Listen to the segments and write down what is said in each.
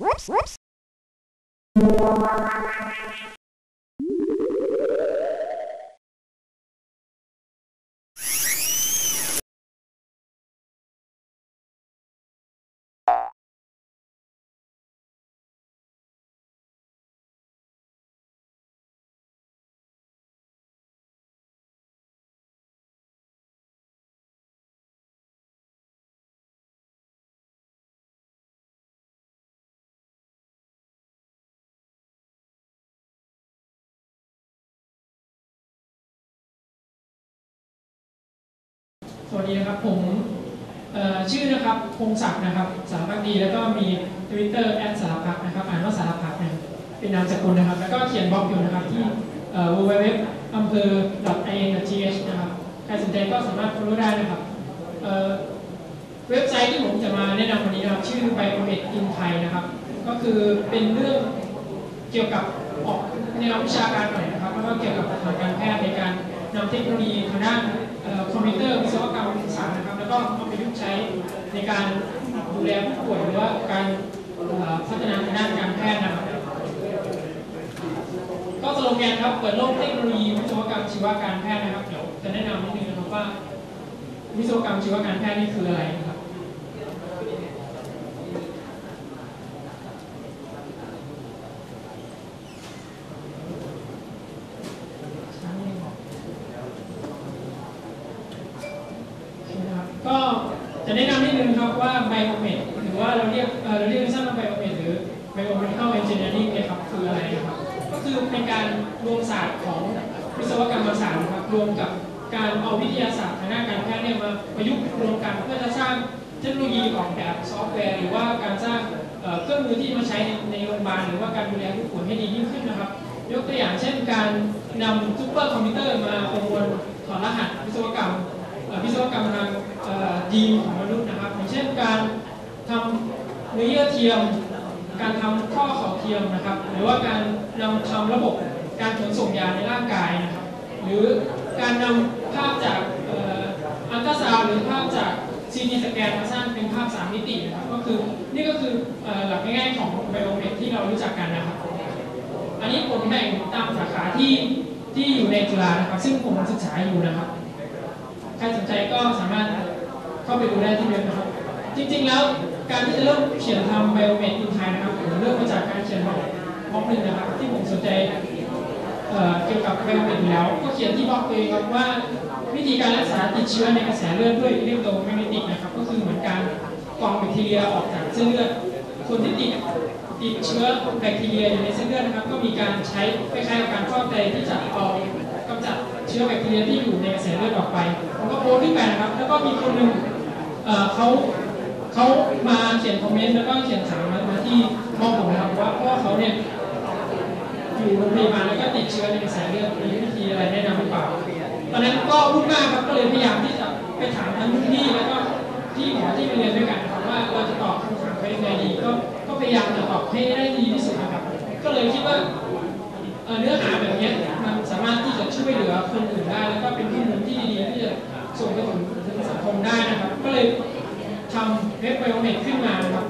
whoops, whoops. สวัสดีนะครับผมชื่อนะครับพงศักดิ์นะครับ สารพักดีแล้วก็มี Twitter แอดสารพักนะครับอ่านว่าสารพักนะเป็นนามสกุลนะครับ แล้วก็เขียนบล็อกอยู่นะครับที่เอ่อ www อำเภอ .in.th นะครับใครสนใจก็สามารถ follow ได้นะครับเว็บไซต์ที่ผมจะมาแนะนำวันนี้นะครับชื่อ Biomed in Thai นะครับ ก็คือเป็นเรื่องเกี่ยวกับออกแนววิชาการหน่อยนะครับแล้วก็เกี่ยวกับทางการแพทย์ในการนำเทคโนโลยีทางด้าน คอมพิวเตอร์วิศวกรรมศาสตร์นะครับ แล้วก็เอาไประยุกต์ใช้ในการดูแลผู้ป่วยหรือว่าการพัฒนาทางด้านการแพทย์นะครับ ก็สโลแกนครับ เปิดโลกเทคโนโลยีวิศวกรรมชีวการแพทย์นะครับ เดี๋ยวจะแนะนำนิดนึงนะครับว่า วิศวกรรมชีวการแพทย์นี่คืออะไรนะครับ นะครับ ก็จะแนะนำนิดนึงครับว่าไบโอเมดหรือว่าเราเรียกเราเรียกสั้นว่าไบโอเมดหรือไบโอเมดิคอลเอนจิเนียริ่งเนี่ยครับคืออะไรนะครับ ก็คือเป็นการรวมศาสตร์ของวิศวกรรมศาสตร์นะครับรวมกับการเอาวิทยาศาสตร์ทางด้านการแพทย์เนี่ยมาประยุกต์รวมกันเพื่อจะสร้างเทคโนโลยีออกแบบซอฟต์แวร์หรือว่าการสร้างเครื่องมือที่มาใช้ในโรงพยาบาลหรือว่าการดูแลผู้ป่วยให้ดียิ่งขึ้นนะครับ ยกตัวอย่างเช่นการนำซูเปอร์คอมพิวเตอร์มาประมวลถอดรหัสวิศวกรรมวิศวกรรมทาง เอ่อยีนของมนุษย์นะครับอย่างเช่นการทำเนื้อเยื่อเทียม การทำข้อเข่าเทียมนะครับ หรือว่าการนำทำระบบการขนส่งยาในร่างกายนะครับ หรือการนำภาพจากอัลตราซาวด์หรือภาพจากซีทีสแกนมาสร้างเป็นภาพสามมิตินะครับก็คือนี่ก็คือเอ่อหลักง่ายๆของไบโอเมดที่เรารู้จักกันนะครับ อันนี้ผมแบ่งตามสาขาที่ที่อยู่ในจุฬานะครับ ซึ่งผมศึกษาอยู่นะครับ ใครสนใจก็สามารถ เข้าไปดูได้ที่เว็บนะครับ จริงๆแล้วการที่จะเริ่มเขียนทำไบโอเมดอินไทยนะครับผมเริ่มมาจากการเขียนบล็อกบล็อกหนึ่งนะครับ ที่ผมสนใจเอ่อเกี่ยวกับไบโอเมดอยู่แล้ว ก็เขียนที่บล็อกตัวเองครับว่าวิธีการรักษาติดเชื้อในกระแสเลือดด้วยอิเล็กโทรแมกเนติกนะครับ ก็คือเหมือนการกรองแบคทีเรียออกจากเส้นเลือดคนที่ติดติดเชื้อแบคทีเรียอยู่ในเส้นเลือดนะครับ ก็มีการใช้คล้ายๆกับการฟอกไตที่จะเอากำจัดเชื้อแบคทีเรียที่อยู่ในกระแสเลือดออกไปผมก็โพสต์ขึ้นไปนะครับ แล้วก็มีคนหนึ่ง เขาเขามาเขียนคอมเมนต์แล้วก็เขียนถามมามาที่มองผมนะครับว่าเพราะว่าเขาเนี่ยอยู่โรงพยาบาลแล้วก็ติดเชื้อในกระแสเลือดมีวิธีอะไรแนะนำหรือเปล่าตอนนั้นก็รุ่นมากครับก็เลยพยายามที่จะไปถามทั้งรุ่นพี่แล้วก็ที่หมอที่ไปเรียนด้วยกันครับว่าเราจะตอบคำถามไปยังไงดีก็ก็พยายามจะตอบให้ได้ดีที่สุดนะครับ ก็เลยคิดว่าเนื้อหาแบบนี้มันสามารถที่จะช่วยเหลือคนอื่นได้ แล้วก็เป็นข้อมูลที่ดีที่จะส่งไปถึงสังคมได้นะครับ ก็เลยทำเว็บไบโอเมดขึ้นมานครับ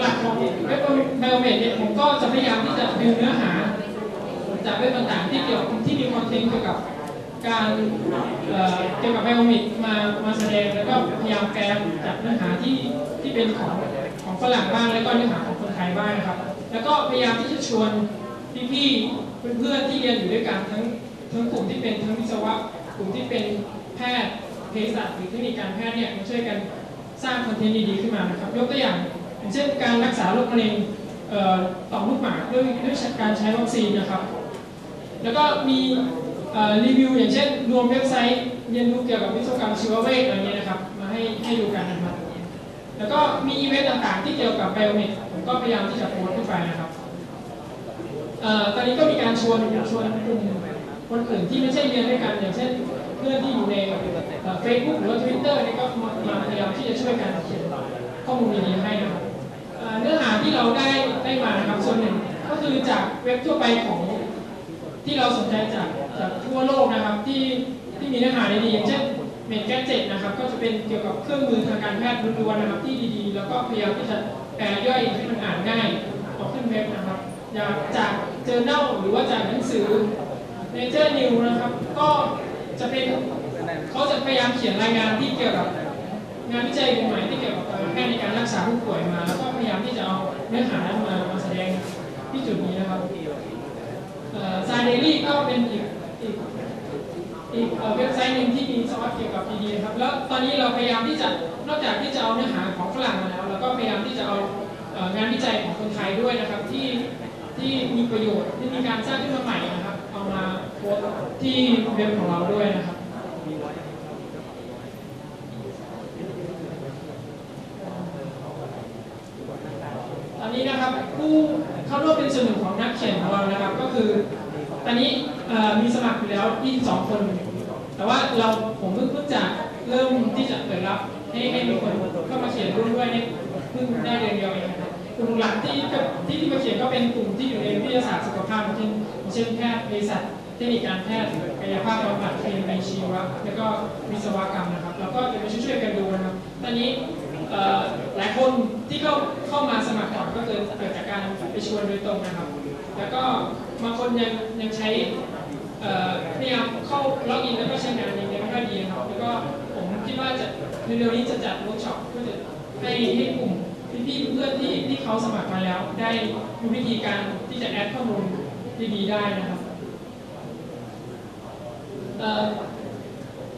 หลักของเว็บไบโอเมดเนี่ยผมก็จะพยายามที่จะดึงเนื้อหา จากเว็บต่างๆที่เกี่ยวที่มีคอนเทนต์เกี่ยวกับการเกี่ยวกับไบโอมิกมามาแสดงแล้วก็พยายามแปลจากเนื้อหาที่ที่เป็นของของฝรั่งบ้างแล้วก็เนื้อหาของคนไทยบ้างนะครับ แล้วก็พยายามที่จะชวนพี่ๆเพื่อนๆที่เรียนอยู่ด้วยกันทั้งทั้งกลุ่มที่เป็นทั้งวิศวะกลุ่มที่เป็นแพทย์ เภสัชหรือเทคนิคการแพทย์เนี่ยมาช่วยกันสร้างคอนเทนต์ดีๆขึ้นมานะครับยกตัวอย่างอย่างเช่นการรักษาโรคมะเร็งต่อมลูกหมากด้วยด้วยการใช้วัคซีนนะครับ แล้วก็มีรีวิวอย่างเช่นรวมเว็บไซต์เรียนรู้เกี่ยวกับวิศวกรรมชีวเวชอะไรเงี้ยนะครับมาให้ให้ดูกันนะครับแล้วก็มีอีเวนต์ต่างๆที่เกี่ยวกับไบโอเมดผมก็พยายามที่จะโพสต์ขึ้นไปนะครับออตอนนี้ก็มีการชวนชวนกลุ่มคนอื่นที่ไม่ใช่เรียนด้วยกันอย่างเช่น พื่อนที่อยู่ในเฟซบุ๊กหรือว่าทวิตเตอร์นี่ก็มามาพยายามที่จะช่วยกันเขียนข้อมูลดีๆให้นะครับเนื้อหาที่เราได้ได้มานะครับส่วนหนึ่งก็คือจากเว็บทั่วไปของที่เราสนใจจากจากทั่วโลกนะครับที่ที่มีเนื้อหาดีๆอย่างเช่นเมดแกเจ็ตนะครับก็จะเป็นเกี่ยวกับเครื่องมือทางการแพทย์ล้วนๆนะครับที่ดีๆ แล้วก็พยายามที่จะแปลย่อยให้มันอ่านง่ายเอาขึ้นเว็บนะครับจากจากเจอเน่หรือว่าจากหนังสือ Nature New นะครับก็ จะเป็นเขาจะพยายามเขียนรายงานที่เกี่ยวกับงานวิจัยใหม่ที่เกี่ยวกับการแพทย์ในการรักษาผู้ป่วยมาแล้วก็พยายามที่จะเอาเนื้อหานั้นมามาแสดงที่จุดนี้นะครับซาเดลี่ก็เป็นอีกอีกอีกเว็บไซต์หนึ่งที่มีซอสเกี่ยวกับดีๆนะครับแล้วตอนนี้เราพยายามที่จะนอกจากที่จะเอาเนื้อหาของฝรั่งมาแล้วเราก็พยายามที่จะเอางานวิจัยของคนไทยด้วยนะครับที่ที่มีประโยชน์ที่มีการสร้างขึ้นมาใหม่นะครับเอามา โพสที่เว็บของเราด้วยนะครับตอนนี้นะครับผู้เข้าร่วมเป็นส่วนหนึ่งของนักเขียนของเรานะครับ ก็คือ ตอนนี้มีสมัครอยู่แล้ว22คน แต่ว่าเราผมเพิ่งเพิ่งจะเริ่มที่จะเปิดรับให้ให้มีคนเข้ามาเขียนร่วมด้วยเนี่ยเพิ่งได้เดือนเดียวเองนะครับกลุ่มหลักที่ที่ที่มาเขียนก็เป็นกลุ่มที่อยู่ในวิทยาศาสตร์สุขภาพเช่นเช่นแพทย์เภสัช เทคนิคการแพทย์กายภาพบำบัดเคมีชีวะแล้วก็วิศวกรรมนะครับ แล้วก็จะมาช่วยๆกันดูนะครับ ตอนนี้หลายคนที่เข้าเข้ามาสมัครก่อนก็เกิดเกิดจากการไปชวนโดยตรงนะครับ แล้วก็บางคนยังยังใช้เอ่อพยายามเข้าล็อกอินแล้วก็ใช้งานยังไม่ค่อยดีนะครับแล้วก็ผมคิดว่าจะเร็วๆนี้จะจัดเวิร์กช็อปเพื่อจะให้ให้กลุ่มพี่ๆเพื่อนๆที่ที่เขาสมัครมาแล้ว ได้รู้วิธีการที่จะแอดข้อมูลดีๆได้นะครับ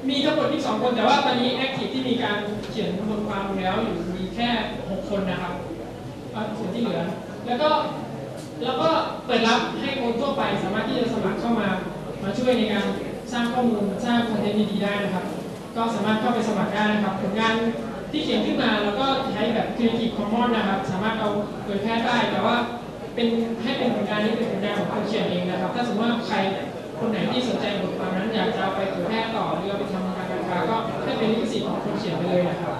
มีทั้งหมด22คนแต่ว่าตอนนี้แอคทีฟที่มีการเขียนบทความแล้วอยู่มีแค่6คนนะครับส่วนที่เหลือ แล้วก็แล้วก็เปิดรับให้คนทั่วไปสามารถที่จะสมัครเข้ามามาช่วยในการสร้างข้อมูลสร้างคอนเทนต์ดีๆได้นะครับ ก็สามารถเข้าไปสมัครได้นะครับผลงานที่เขียนขึ้นมาแล้วก็ใช้แบบ Creative Commons นะครับ สามารถเอาเผยแพร่ได้แต่ว่าเป็นให้เป็นผลงานที่เป็นผลงานของคนเขียนเองนะครับ ถ้าสมมติว่าใคร คนไหนที่สนใจบทความนั้นอยากจะไปเผยแพร่ต่อหรือเอาไปทำการการค้าก็ให้เป็นลิขสิทธิ์ของคนเขียนไปเลยนะครับ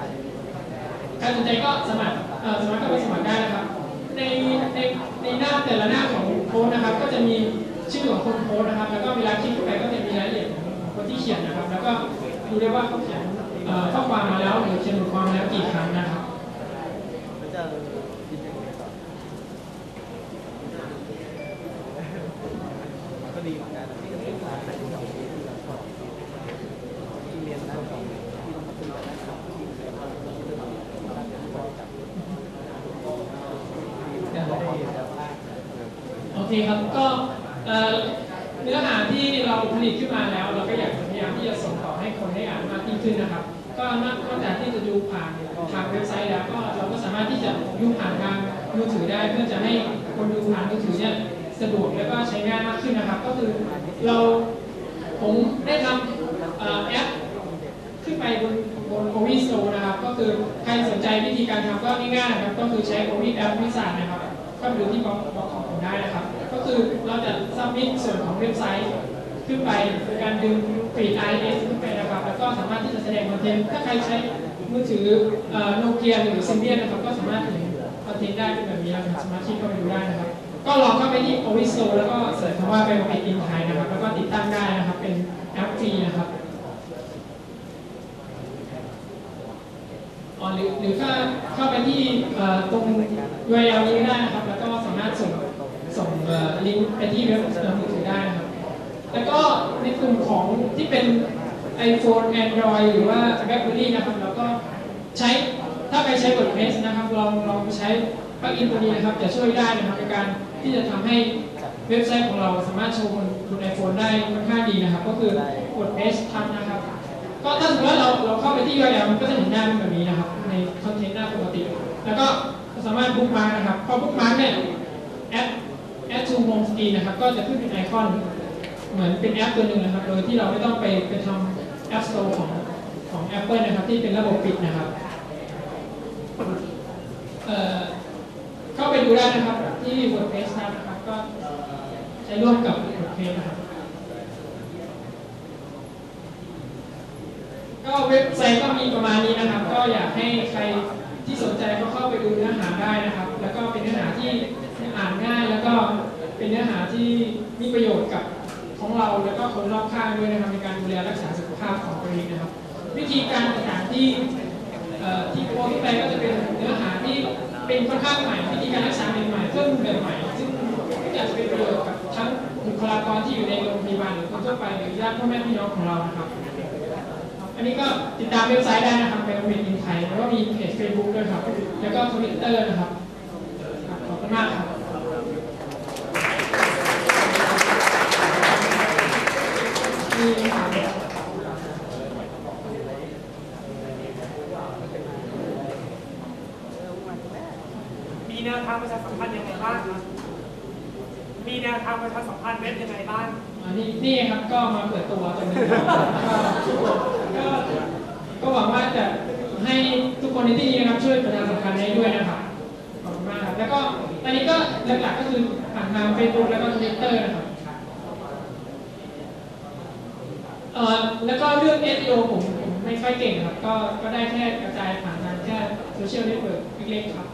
ใครสนใจก็สมัครเอ่อสมัครเข้าไปสมัครได้นะครับ ในในในหน้าแต่ละหน้าของโพสต์นะครับ ก็จะมีชื่อของคนโพสต์นะครับ แล้วก็เวลาคลิกเข้าไปก็จะมีรายละเอียดของคนที่เขียนนะครับ แล้วก็ดูได้ว่าเขาเขียนข้อความมาแล้วหรือเขียนบทความแล้วกี่ครั้งนะครับ ก็ดีเหมือนกันที่จะเป็นการที่เราเรียนด้านของที่เรียนด้านของที่ต้องมาคุยกันนะครับที่เรียนด้านของที่ต้องมาด้านของกับที่ได้บอกว่า โอ เคครับ ก็เนื้อหาที่เราผลิตขึ้นมาแล้ว เราก็อยากจะพยายามที่จะส่งต่อให้คนได้อ่านมากยิ่งขึ้นนะครับ ก็นอกจากที่จะดูผ่านทางเว็บไซต์แล้วก็เราก็สามารถที่จะดูผ่านทางมือถือได้เพื่อจะให้คนดูผ่านมือถือเนี่ยสะดวกและก็ใช้ง่ายมากขึ้นนะครับ ก็คือเราผมได้ทำแอปขึ้นไปบนบนโอวิสโตนะครับ ก็คือใครสนใจวิธีการทำก็ง่ายๆนะครับ ก็คือใช้โอวิแอปวิสานนะครับ ก็ไปดูที่บล็อกของผมได้นะครับ ก็คือเราจะซับมิทส่วนของเว็บไซต์ขึ้นไปโดยการดึงฟีด IS ขึ้นไปนะครับแล้วก็สามารถที่จะแสดงคอนเทนต์ถ้าใครใช้มือถือโนเกียหรือซิมเบียนะครับก็สามารถเห็นคอนเทนต์ได้เป็นแบบนี้นะครับสามารถที่เข้าไปดูได้นะครับ ก็ลองเข้าไปที่ o v i s o แล้วก็เสิร์ชคำว่าไปโอเ i อินไทยนะครับ แล้วก็ติดตั้งได้นะครับเป็นแอปฟรีนะครับอ๋อหรือหรือถ้าเข้าไปที่ตรง URL นี้ได้นะครับ ลิงก์ไปที่เว็บเอ่อมือถือได้นะครับ แล้วก็ในกลุ่มของที่เป็น iPhone Android หรือว่า BlackBerry นะครับแล้วก็ใช้ถ้าใครใช้ WordPress นะครับลองลองใช้ปลั๊กอินตัวนี้นะครับจะช่วยได้นะครับในการที่จะทำให้เว็บไซต์ของเราสามารถโชว์บนบน iPhone ได้ค่อนข้างดีนะครับ ก็คือ WordPress ทำนนะครับ ก็ถ้าสมมติว่าเราเราเข้าไปที่ URL มันก็จะเห็นหน้าเป็นแบบนี้นะครับ ในคอนเทนต์หน้าปกติ แล้วก็สามารถบุ๊กมาร์กนะครับพอบุ๊กมาร์กเนี่ยแอป add add to home screen นะครับก็จะขึ้นเป็นไอคอนเหมือนเป็นแอปตัวหนึ่งนะครับ โดยที่เราไม่ต้องไปไปทำ App Store ของของ Apple นะครับที่เป็นระบบปิดนะครับเอ่อเข้าไปดูได้นะครับที่ WordPress นะครับก็ใช้ร่วมกับ WordPress นะครับก็เว็บไซต์ก็มีประมาณนี้นะครับ ก็อยากให้ใครที่สนใจก็เข้าไปดูเนื้อหาได้นะครับ แล้วก็เป็นเนื้อหาที่อ่านง่ายแล้วก็ เนื้อหาที่มีประโยชน์กับของเราแล้วก็คนรอบข้างด้วยนะครับในการดูแลรักษาสุขภาพของตัวเองนะครับ วิธีการต่างๆที่ที่โพสต์ไปก็จะเป็นเนื้อหาที่เป็นค่อนข้างใหม่วิธีการรักษาใหม่ๆเครื่องมือแบบใหม่ซึ่งอยากจะเป็นประโยชน์กับทั้งบุคลากรที่อยู่ในโรงพยาบาลหรือคนทั่วไปหรือญาติพ่อแม่พี่น้องของเรานะครับ อันนี้ก็ติดตามเว็บไซต์ได้นะครับเป็นเว็บอินไทยแล้วก็มีเพจ Facebook ด้วยครับแล้วก็ทวิตเตอร์นะครับขอบคุณมากครับมีถามไหมครับ มี แนวทางประชาสัมพันธ์ยังไงบ้างครับ มีแนวทางประชาสัมพันธ์เว็บยังไงบ้างอันนี้นี่ครับก็มาเปิดตัวตรงนี้ก็ก็หวังว่าจะให้ทุกคนในที่นี้นะครับช่วยประชาสัมพันธ์ให้ด้วยนะครับขอบคุณมากครับแล้วก็ตอนนี้ก็หลักๆก็คือผ่านทาง Facebook แล้วก็ Twitter นะครับเอ่อแล้วก็เรื่อง SEO ผมผมไม่ค่อยเก่งครับ ก็ก็ได้แค่กระจายผ่านทางแค่โซเชียลเน็ตเวิร์กเล็กๆครับ